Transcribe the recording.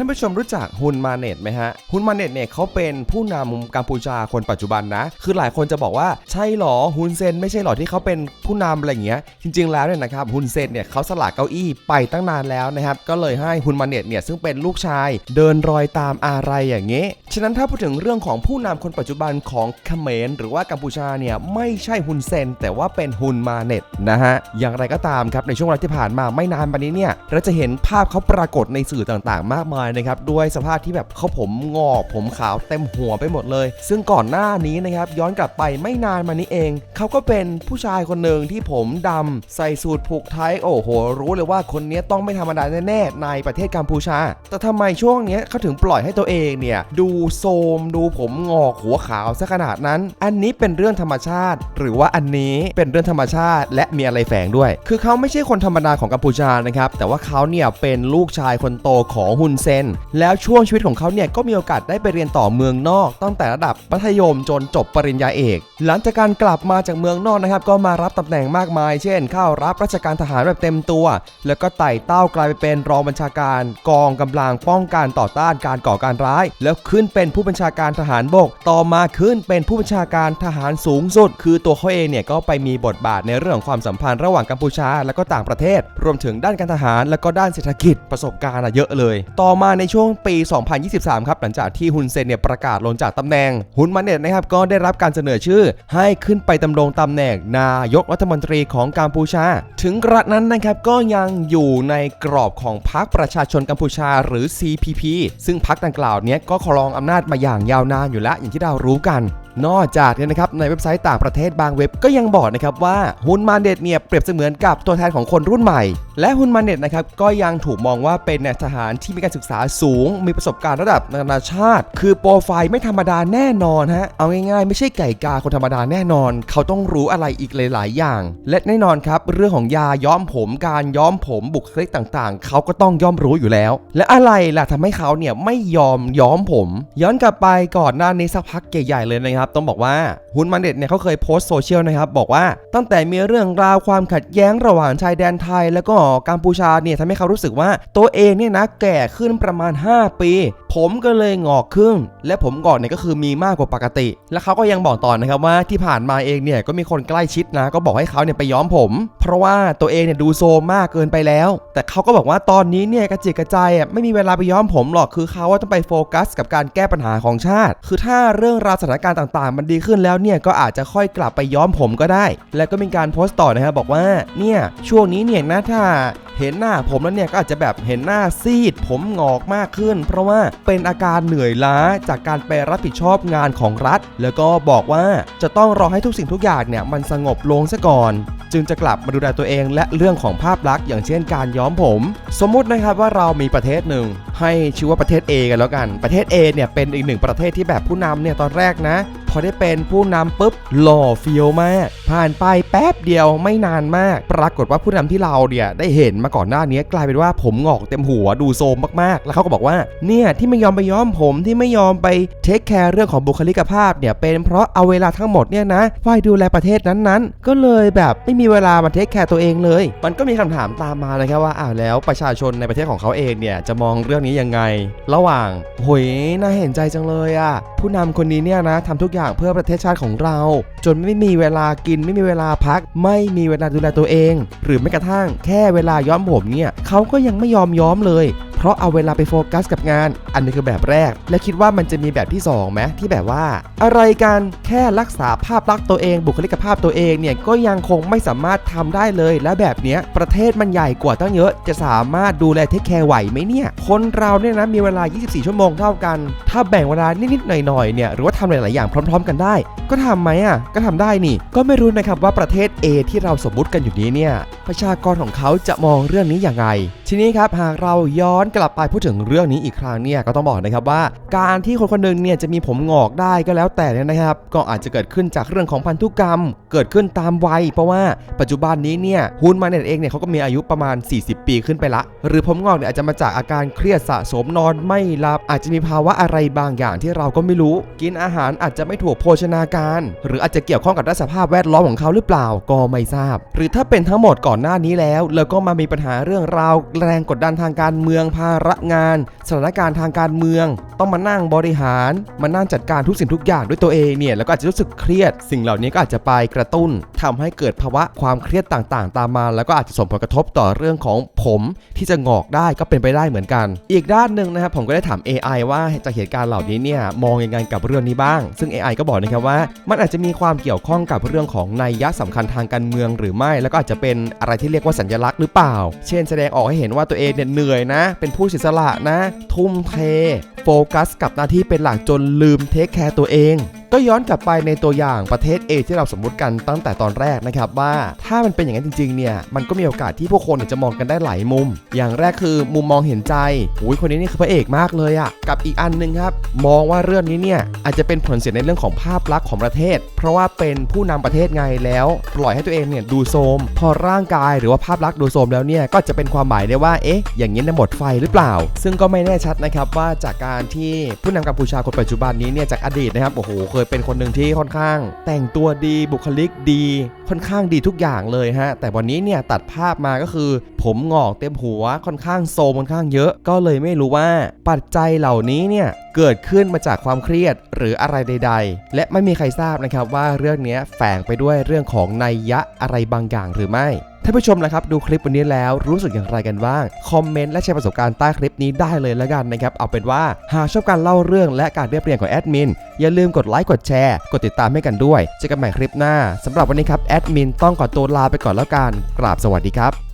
ท่านผู้ชมรู้จักฮุนมาเน็ตไหมฮะฮุนมาเน็ตเนี่ยเขาเป็นผู้นำกัมพูชาคนปัจจุบันนะ คือหลายคนจะบอกว่าใช่หรอฮุนเซนไม่ใช่หรอที่เขาเป็นผู้นำอะไรเงี้ย จริง ๆ แล้วเนี่ยนะครับฮุนเซนเนี่ยเขาสละเก้าอี้ไปตั้งนานแล้วนะครับ ก็เลยให้ฮุนมาเน็ตเนี่ยซึ่งเป็นลูกชายเดินรอยตามอะไรอย่างเงี้ย ฉะนั้นถ้าพูดถึงเรื่องของผู้นำคนปัจจุบันของเขมรหรือว่ากัมพูชาเนี่ยไม่ใช่ฮุนเซนแต่ว่าเป็นฮุนมาเน็ตนะฮะ อย่างไรก็ตามครับในช่วงเวลาที่ผ่านมาไม่นานมานี้เนี่ยเราจะเห็นภาพเขาปรากฏในสื่อต่างๆ มากมายนะครับด้วยสภาพที่แบบเขาผมงอกผมขาวเต็มหัวไปหมดเลย ซึ่งก่อนหน้านี้นะครับย้อนกลับไปไม่นานมานี้เอง เขาก็เป็นผู้ชายคนหนึ่งที่ผมดำใส่สูทผูกไทยโอ้โห รู้เลยว่าคนนี้ต้องไม่ธรรมดาแน่ๆในประเทศกัมพูชา แต่ทำไมช่วงนี้เขาถึงปล่อยให้ตัวเองเนี่ยดูโทมดูผมงอกหัวขาวซะขนาดนั้น อันนี้เป็นเรื่องธรรมชาติ หรือว่าอันนี้เป็นเรื่องธรรมชาติ และมีอะไรแฝงด้วย คือเขาไม่ใช่คนธรรมดาของกัมพูชานะครับแต่ว่าเขาเนี่ยเป็นลูกชายคนโตของฮุนเซนแล้วช่วงชีวิตของเขาเนี่ยก็มีโอกาสได้ไปเรียนต่อเมืองนอก ตั้งแต่ระดับมัธยมจนจบปริญญาเอก หลังจากการกลับมาจากเมืองนอกนะครับก็มารับตำแหน่งมากมาย เช่น เข้ารับราชการทหารแบบเต็มตัว แล้วก็ไต่เต้ากลายไปเป็นรองบัญชาการกองกำลังป้องกันต่อต้านการก่อการร้าย แล้วขึ้นเป็นผู้บัญชาการทหารบก ต่อมาขึ้นเป็นผู้บัญชาการทหารสูงสุด คือตัวเขาเองเนี่ยก็ไปมีบทบาทในเรื่องของความสัมพันธ์ระหว่างกัมพูชา และก็ต่างประเทศ รวมถึงด้านการทหาร และก็ด้านเศรษฐกิจประสบการณ์เยอะเลย ต่อมาในช่วงปี 2023 ครับหลังจากที่ฮุนเซนเนี่ยประกาศลงจากตำแหน่งฮุนมาเน็ตนะครับก็ได้รับการเสนอชื่อ ให้ขึ้นไปดำรงตำแหน่งนายกรัฐมนตรีของกัมพูชา ถึงกระนั้นนะครับก็ยังอยู่ในกรอบของพรรคประชาชนกัมพูชาหรือ CPP ซึ่งพรรคดังกล่าวเนี้ยก็ครองอำนาจมาอย่างยาวนานอยู่แล้วอย่างที่เรารู้กัน นอกจากเนี่ยนะครับในเว็บไซต์ต่างประเทศบางเว็บก็ยังบอกนะครับว่าฮุนมาเน็ตเนี่ยเปรียบเสมือนกับตัวแทนของคนรุ่นใหม่ และฮุนมาเน็ตนะครับก็ยังถูกมองว่าเป็นนายทหารที่มีการศึกษาสูง มีประสบการณ์ระดับนานาชาติ คือโปรไฟล์ไม่ธรรมดาแน่นอนฮะเอาง่ายๆ ไม่ใช่ไก่กาคนธรรมดาแน่นอน เขาต้องรู้อะไรอีกหลายๆอย่าง และแน่นอนครับเรื่องของยาย้อมผมการย้อมผมบุคลิกต่างๆ เขาก็ต้องย่อมรู้อยู่แล้ว และอะไรล่ะทำให้เขาเนี่ยไม่ยอมย้อมผม ย้อนกลับไปก่อนหน้านี้สักพักใหญ่ๆเลยนะครับต้องบอกว่าฮุนมันเด็ดเนี่ยเขาเคยโพสต์โซเชียลนะครับบอกว่าตั้งแต่มีเรื่องราวความขัดแย้งระหว่างชายแดนไทย แล้วก็กัมพูชาเนี่ยทำให้เขารู้สึกว่าตัวเองเนี่ยนะแก่ขึ้นประมาณ 5 ปี ผมก็เลยงอกขึ้นและผมงอกเนี่ยก็คือมีมากกว่าปกติ และเขาก็ยังบอกต่อนนะครับว่าที่ผ่านมาเองเนี่ยก็มีคนใกล้ชิดนะ ก็บอกให้เขาเนี่ยไปย้อมผม เพราะว่าตัวเองเนี่ยดูโซมมากเกินไปแล้ว แต่เขาก็บอกว่าตอนนี้เนี่ยกระจิกกระใจอะไม่มีเวลาไปย้อมผมหรอกคือเขาว่าต้องไปโฟกัส กับการแก้ปัญหาของชาติ คือถ้าเรื่องราวสถานการณ์ต่างๆ มันดีขึ้นแล้วเนี่ยก็อาจจะค่อยกลับไปย้อมผมก็ได้ แล้วก็มีการโพสต์ต่อนะครับบอกว่าเนี่ยช่วงนี้เนี่ยนะถ้าเห็นหน้าผมแล้วเนี่ยก็อาจจะแบบเห็นหน้าซีด ผมงอกมากขึ้น เพราะว่าเป็นอาการเหนื่อยล้าจากการไปรับผิดชอบงานของรัฐ แล้วก็บอกว่าจะต้องรอให้ทุกสิ่งทุกอย่างเนี่ยมันสงบลงซะก่อน จึงจะกลับมาดูแลตัวเองและเรื่องของภาพลักษณ์อย่างเช่นการย้อมผม สมมุตินะครับว่าเรามีประเทศหนึ่งให้ชื่อว่าประเทศ A กันแล้วกัน ประเทศ A เนี่ยเป็นอีกหนึ่งประเทศที่แบบผู้นำเนี่ยตอนแรกนะ พอได้เป็นผู้นำปุ๊บหล่อเฟี้ยวมาก ผ่านไปแป๊บเดียวไม่นานมาก ปรากฏว่าผู้นำที่เราเนี่ยได้เห็นมาก่อนหน้านี้กลายเป็นว่าผมงอกเต็มหัวดูโซมมากๆ แล้วเขาก็บอกว่าเนี่ยที่ไม่ยอมไปย้อมผมที่ไม่ยอมไปเทคแคร์เรื่องของบุคลิกภาพเนี่ยเป็นเพราะเอาเวลาทั้งหมดเนี่ยนะไปดูแลประเทศนั้นๆ ก็เลยแบบไม่มีเวลามาเทคแคร์ตัวเองเลย มันก็มีคำถามตามมานะครับว่าอ้าวแล้วประชาชนในประเทศของเขาเองเนี่ยจะมองเรื่องนี้ยังไง ระหว่างโหยน่าเห็นใจจังเลยอะผู้นำคนนี้เนี่ยนะทำทุกอย่างเพื่อประเทศชาติของเรา จนไม่มีเวลากินไม่มีเวลาพัก ไม่มีเวลาดูแลตัวเอง หรือแม้กระทั่งแค่เวลาย้อมผมเนี่ยเขาก็ยังไม่ยอมย้อมเลย เพราะเอาเวลาไปโฟกัสกับงาน อันนี้คือแบบแรก และคิดว่ามันจะมีแบบที่2ไหมที่แบบว่า อะไรกันแค่รักษาภาพลักษณ์ตัวเอง บุคลิกภาพตัวเองเนี่ยก็ยังคงไม่สามารถทำได้เลย และแบบเนี้ยประเทศมันใหญ่กว่าตั้งเยอะ จะสามารถดูแลเทคแคร์ไหวไหมเนี่ย คนเราเนี่ยนะมีเวลา 24 ชั่วโมงเท่ากัน ถ้าแบ่งเวลานิดๆหน่อยๆเนี่ยหรือว่าทำหลายๆอย่างพร้อม ๆ กันได้ ก็ทำไหมอะก็ทำได้นี่ ก็ไม่รู้นะครับว่าประเทศ A ที่เราสมมุติกันอยู่นี้เนี่ยประชากรของเขาจะมองเรื่องนี้อย่างไรทีนี้ครับหากเราย้อนกลับไปพูดถึงเรื่องนี้อีกครั้งเนี่ยก็ต้องบอกนะครับว่า การที่คนคนหนึ่งเนี่ยจะมีผมงอกได้ก็แล้วแต่เนี่ยนะครับ ก็อาจจะเกิดขึ้นจากเรื่องของพันธุกรรม เกิดขึ้นตามวัย เพราะว่าปัจจุบันนี้เนี่ยฮุนมาเน็ตเองเนี่ยเขาก็มีอายุประมาณ 40 ปีขึ้นไปละ หรือผมงอกเนี่ยอาจจะมาจากอาการเครียดสะสมนอนไม่หลับ อาจจะมีภาวะอะไรบางอย่างที่เราก็ไม่รู้ กินอาหารอาจจะไม่ถูกโภชนาการ หรืออาจจะเกี่ยวข้องกับด้านสภาพแวดล้อมของเขาหรือเปล่าก็ไม่ทราบ หรือถ้าเป็นทั้งหมดก่อนหน้านี้แล้ว แล้วก็มามีปัญหาเรื่องราวแรงกดดันทางการเมืองภาระงาน สถานการณ์ทางการเมือง ต้องมานั่งบริหาร มานั่งจัดการทุกสิ่งทุกอย่างด้วยตัวเองเนี่ยแล้วก็อาจจะรู้สึกเครียด สิ่งเหล่านี้ก็อาจจะไปกระตุ้นทำให้เกิดภาวะความเครียดต่างๆ ตามมา แล้วก็อาจจะส่งผลกระทบต่อเรื่องของผมที่จะงอกได้ก็เป็นไปได้เหมือนกัน อีกด้านหนึ่งนะครับผมก็ได้ถาม AI ว่าจากเหตุการณ์เหล่านี้เนี่ยมองยังไงกับเรื่องนี้บ้าง ซึ่ง AI ก็บอกนะครับว่า มันอาจจะมีความเกี่ยวข้องกับเรื่องของนัยยะสำคัญทางการเมืองหรือไม่ แล้วก็อาจจะเป็นอะไรที่เรียกว่าสัญลักษณ์หรือเปล่า เช่น แสดงออกให้เห็นว่าตัวเองเนี่ยเหนื่อยนะเป็นผู้เสียสละนะ ทุ่มเทโฟกัสกับหน้าที่เป็นหลักจนลืมเทคแคร์ตัวเอง ก็ย้อนกลับไปในตัวอย่างประเทศ A ที่เราสมมุติกันตั้งแต่ตอนแรกนะครับว่าถ้ามันเป็นอย่างนั้นจริงๆเนี่ยมันก็มีโอกาสที่พวกคนจะมองกันได้หลายมุม อย่างแรกคือมุมมองเห็นใจอุ้ยคนนี้นี่คือพระเอกมากเลยอะกับอีกอันหนึ่งครับมองว่าเรื่องนี้เนี่ยอาจจะเป็นผลเสียในเรื่องของภาพลักษณ์ของประเทศ เพราะว่าเป็นผู้นำประเทศไงแล้วปล่อยให้ตัวเองเนี่ยดูโทรมพอร่างกายหรือว่าภาพลักษณ์ดูโทรมแล้วเนี่ยก็จะเป็นความหมายได้ว่าเอ๊ะอย่างนี้เนี่ยหมดไฟหรือเปล่า ซึ่งก็ไม่แน่ชัดนะครับว่าจากการที่ผู้นำกัมพูชาคนปัจจุบันนี้เนี่ยจากอดีตนะครับโอ้โหเคยเป็นคนหนึ่งที่ค่อนข้าง แต่งตัวดีบุคลิกดีค่อนข้างดีทุกอย่างเลยฮะแต่วันนี้เนี่ยตัดภาพมาก็คือ ผมงอกเต็มหัวค่อนข้างโซมค่อนข้างเยอะ ก็เลยไม่รู้ว่าปัจจัยเหล่านี้เนี่ยเกิดขึ้นมาจากความเครียดหรืออะไรใด ๆ และไม่มีใครทราบนะครับว่าเรื่องนี้แฝงไปด้วยเรื่องของนัยยะอะไรบางอย่างหรือไม่านผู้ชมนะครับดูคลิปวันนี้แล้วรู้สึกอย่างไรกันบ้างคอมเมนต์และแชร์ประสบการณ์ใต้คลิปนี้ได้เลยแล้วกันนะครับเอาเป็นว่าหากชอบการเล่าเรื่องและการเรียบเรียงของแอดมินอย่าลืมกดไลค์กดแชร์กดติดตามให้กันด้วยเจอกันใหม่คลิปหน้าสำหรับวันนี้ครับแอดมินต้องขอตัวลาไปก่อนแล้วกันกราบสวัสดีครับ